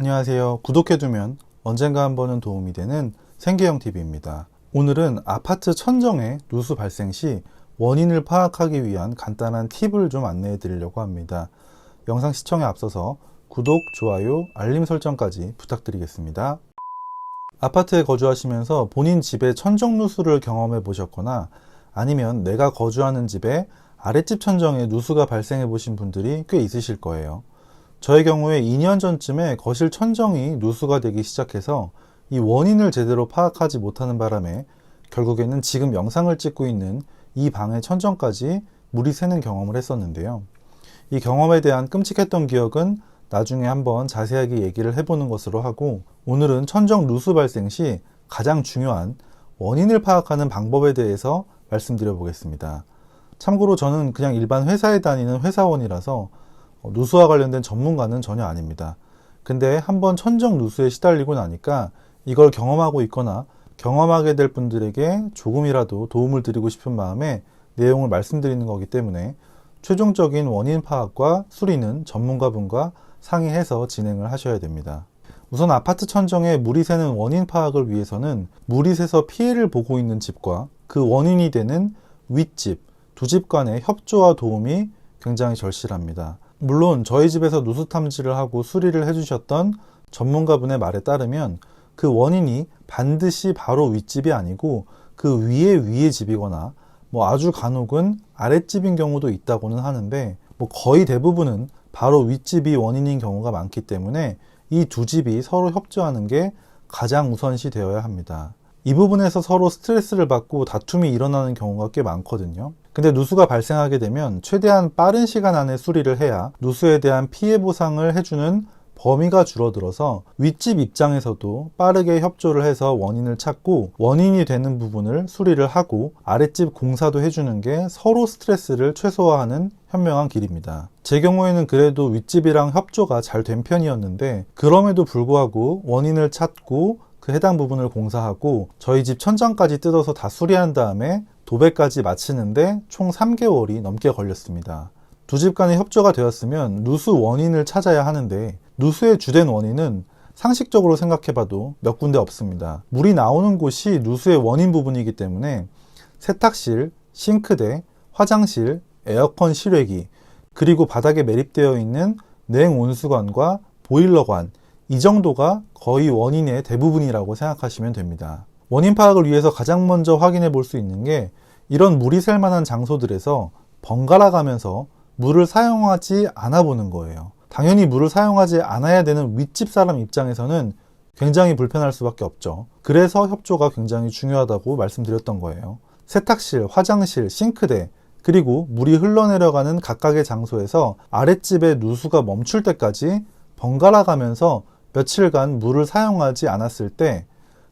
안녕하세요. 구독해두면 언젠가 한 번은 도움이 되는 생계형 TV입니다. 오늘은 아파트 천정의 누수 발생 시 원인을 파악하기 위한 간단한 팁을 좀 안내해 드리려고 합니다. 영상 시청에 앞서서 구독, 좋아요, 알림 설정까지 부탁드리겠습니다. 아파트에 거주하시면서 본인 집의 천정 누수를 경험해 보셨거나 아니면 내가 거주하는 집에 아랫집 천정에 누수가 발생해 보신 분들이 꽤 있으실 거예요. 저의 경우에 2년 전쯤에 거실 천정이 누수가 되기 시작해서 이 원인을 제대로 파악하지 못하는 바람에 결국에는 지금 영상을 찍고 있는 이 방의 천정까지 물이 새는 경험을 했었는데요. 이 경험에 대한 끔찍했던 기억은 나중에 한번 자세하게 얘기를 해보는 것으로 하고 오늘은 천정 누수 발생 시 가장 중요한 원인을 파악하는 방법에 대해서 말씀드려 보겠습니다. 참고로 저는 그냥 일반 회사에 다니는 회사원이라서 어, 누수와 관련된 전문가는 전혀 아닙니다. 근데 한번 천정 누수에 시달리고 나니까 이걸 경험하고 있거나 경험하게 될 분들에게 조금이라도 도움을 드리고 싶은 마음에 내용을 말씀드리는 거기 때문에 최종적인 원인 파악과 수리는 전문가분과 상의해서 진행을 하셔야 됩니다. 우선 아파트 천정에 물이 새는 원인 파악을 위해서는 물이 새서 피해를 보고 있는 집과 그 원인이 되는 윗집, 두 집 간의 협조와 도움이 굉장히 절실합니다. 물론 저희 집에서 누수 탐지를 하고 수리를 해주셨던 전문가분의 말에 따르면 그 원인이 반드시 바로 윗집이 아니고 그 위에 위에 집이거나 뭐 아주 간혹은 아랫집인 경우도 있다고는 하는데 뭐 거의 대부분은 바로 윗집이 원인인 경우가 많기 때문에 이 두 집이 서로 협조하는 게 가장 우선시 되어야 합니다. 이 부분에서 서로 스트레스를 받고 다툼이 일어나는 경우가 꽤 많거든요. 근데 누수가 발생하게 되면 최대한 빠른 시간 안에 수리를 해야 누수에 대한 피해 보상을 해주는 범위가 줄어들어서 윗집 입장에서도 빠르게 협조를 해서 원인을 찾고 원인이 되는 부분을 수리를 하고 아랫집 공사도 해주는 게 서로 스트레스를 최소화하는 현명한 길입니다. 제 경우에는 그래도 윗집이랑 협조가 잘 된 편이었는데 그럼에도 불구하고 원인을 찾고 그 해당 부분을 공사하고 저희 집 천장까지 뜯어서 다 수리한 다음에 도배까지 마치는데 총 3개월이 넘게 걸렸습니다. 두 집 간의 협조가 되었으면 누수 원인을 찾아야 하는데 누수의 주된 원인은 상식적으로 생각해봐도 몇 군데 없습니다. 물이 나오는 곳이 누수의 원인 부분이기 때문에 세탁실, 싱크대, 화장실, 에어컨 실외기, 그리고 바닥에 매립되어 있는 냉온수관과 보일러관, 이 정도가 거의 원인의 대부분이라고 생각하시면 됩니다. 원인 파악을 위해서 가장 먼저 확인해 볼 수 있는 게 이런 물이 셀 만한 장소들에서 번갈아 가면서 물을 사용하지 않아 보는 거예요. 당연히 물을 사용하지 않아야 되는 윗집 사람 입장에서는 굉장히 불편할 수밖에 없죠. 그래서 협조가 굉장히 중요하다고 말씀드렸던 거예요. 세탁실, 화장실, 싱크대, 그리고 물이 흘러내려가는 각각의 장소에서 아랫집의 누수가 멈출 때까지 번갈아 가면서 며칠간 물을 사용하지 않았을 때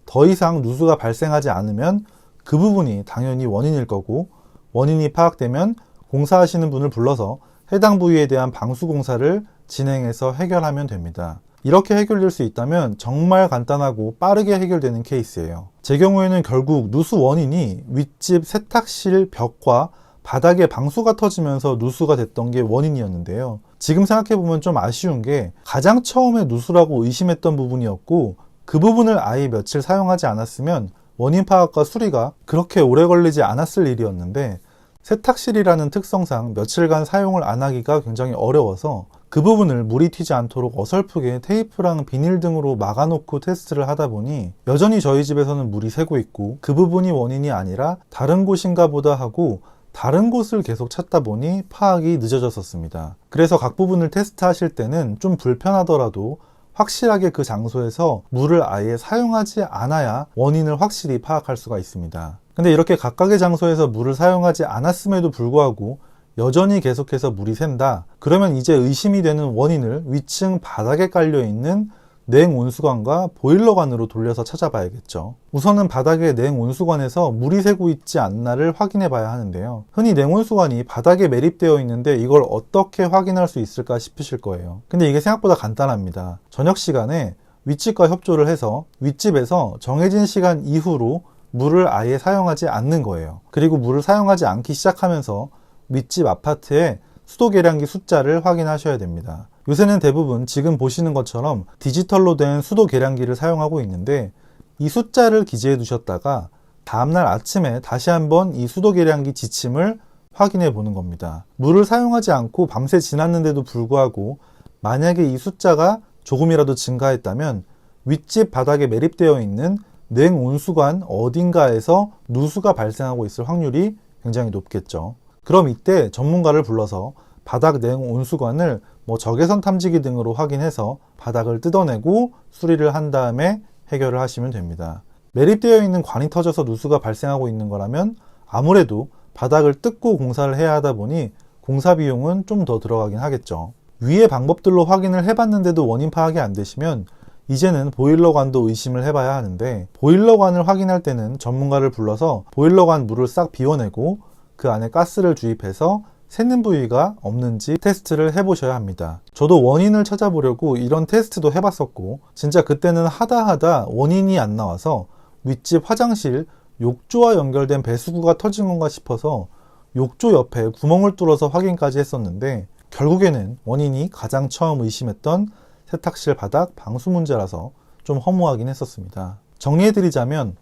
더 이상 누수가 발생하지 않으면 그 부분이 당연히 원인일 거고 원인이 파악되면 공사하시는 분을 불러서 해당 부위에 대한 방수 공사를 진행해서 해결하면 됩니다. 이렇게 해결될 수 있다면 정말 간단하고 빠르게 해결되는 케이스예요. 제 경우에는 결국 누수 원인이 윗집 세탁실 벽과 바닥에 방수가 터지면서 누수가 됐던 게 원인이었는데요. 지금 생각해보면 좀 아쉬운 게 가장 처음에 누수라고 의심했던 부분이었고 그 부분을 아예 며칠 사용하지 않았으면 원인 파악과 수리가 그렇게 오래 걸리지 않았을 일이었는데 세탁실이라는 특성상 며칠간 사용을 안 하기가 굉장히 어려워서 그 부분을 물이 튀지 않도록 어설프게 테이프랑 비닐 등으로 막아놓고 테스트를 하다 보니 여전히 저희 집에서는 물이 새고 있고 그 부분이 원인이 아니라 다른 곳인가 보다 하고 다른 곳을 계속 찾다 보니 파악이 늦어졌었습니다. 그래서 각 부분을 테스트하실 때는 좀 불편하더라도 확실하게 그 장소에서 물을 아예 사용하지 않아야 원인을 확실히 파악할 수가 있습니다. 근데 이렇게 각각의 장소에서 물을 사용하지 않았음에도 불구하고 여전히 계속해서 물이 샌다. 그러면 이제 의심이 되는 원인을 위층 바닥에 깔려 있는 냉온수관과 보일러관으로 돌려서 찾아봐야겠죠. 우선은 바닥의 냉온수관에서 물이 새고 있지 않나를 확인해 봐야 하는데요. 흔히 냉온수관이 바닥에 매립되어 있는데 이걸 어떻게 확인할 수 있을까 싶으실 거예요. 근데 이게 생각보다 간단합니다. 저녁 시간에 윗집과 협조를 해서 윗집에서 정해진 시간 이후로 물을 아예 사용하지 않는 거예요. 그리고 물을 사용하지 않기 시작하면서 윗집 아파트의 수도 계량기 숫자를 확인하셔야 됩니다. 요새는 대부분 지금 보시는 것처럼 디지털로 된 수도 계량기를 사용하고 있는데 이 숫자를 기재해 두셨다가 다음날 아침에 다시 한번 이 수도 계량기 지침을 확인해 보는 겁니다. 물을 사용하지 않고 밤새 지났는데도 불구하고 만약에 이 숫자가 조금이라도 증가했다면 윗집 바닥에 매립되어 있는 냉온수관 어딘가에서 누수가 발생하고 있을 확률이 굉장히 높겠죠. 그럼 이때 전문가를 불러서 바닥 냉온수관을 뭐 적외선 탐지기 등으로 확인해서 바닥을 뜯어내고 수리를 한 다음에 해결을 하시면 됩니다. 매립되어 있는 관이 터져서 누수가 발생하고 있는 거라면 아무래도 바닥을 뜯고 공사를 해야 하다 보니 공사 비용은 좀 더 들어가긴 하겠죠. 위의 방법들로 확인을 해봤는데도 원인 파악이 안 되시면 이제는 보일러관도 의심을 해봐야 하는데 보일러관을 확인할 때는 전문가를 불러서 보일러관 물을 싹 비워내고 그 안에 가스를 주입해서 새는 부위가 없는지 테스트를 해보셔야 합니다. 저도 원인을 찾아보려고 이런 테스트도 해봤었고 진짜 그때는 하다 하다 원인이 안 나와서 윗집 화장실 욕조와 연결된 배수구가 터진 건가 싶어서 욕조 옆에 구멍을 뚫어서 확인까지 했었는데 결국에는 원인이 가장 처음 의심했던 세탁실 바닥 방수 문제라서 좀 허무하긴 했었습니다. 정리해드리자면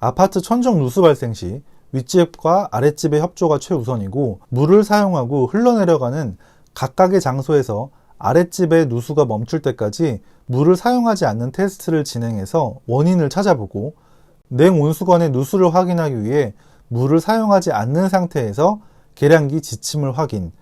아파트 천정 누수 발생 시 윗집과 아랫집의 협조가 최우선이고 물을 사용하고 흘러내려가는 각각의 장소에서 아랫집의 누수가 멈출 때까지 물을 사용하지 않는 테스트를 진행해서 원인을 찾아보고 냉온수관의 누수를 확인하기 위해 물을 사용하지 않는 상태에서 계량기 지침을 확인.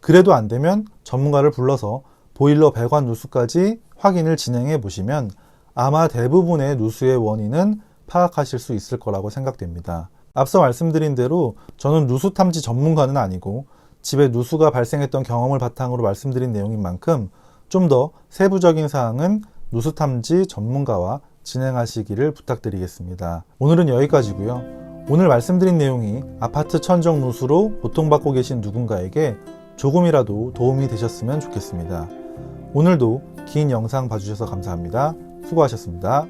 그래도 안 되면 전문가를 불러서 보일러 배관 누수까지 확인을 진행해 보시면 아마 대부분의 누수의 원인은 파악하실 수 있을 거라고 생각됩니다. 앞서 말씀드린 대로 저는 누수 탐지 전문가는 아니고 집에 누수가 발생했던 경험을 바탕으로 말씀드린 내용인 만큼 좀 더 세부적인 사항은 누수 탐지 전문가와 진행하시기를 부탁드리겠습니다. 오늘은 여기까지고요. 오늘 말씀드린 내용이 아파트 천정 누수로 고통받고 계신 누군가에게 조금이라도 도움이 되셨으면 좋겠습니다. 오늘도 긴 영상 봐주셔서 감사합니다. 수고하셨습니다.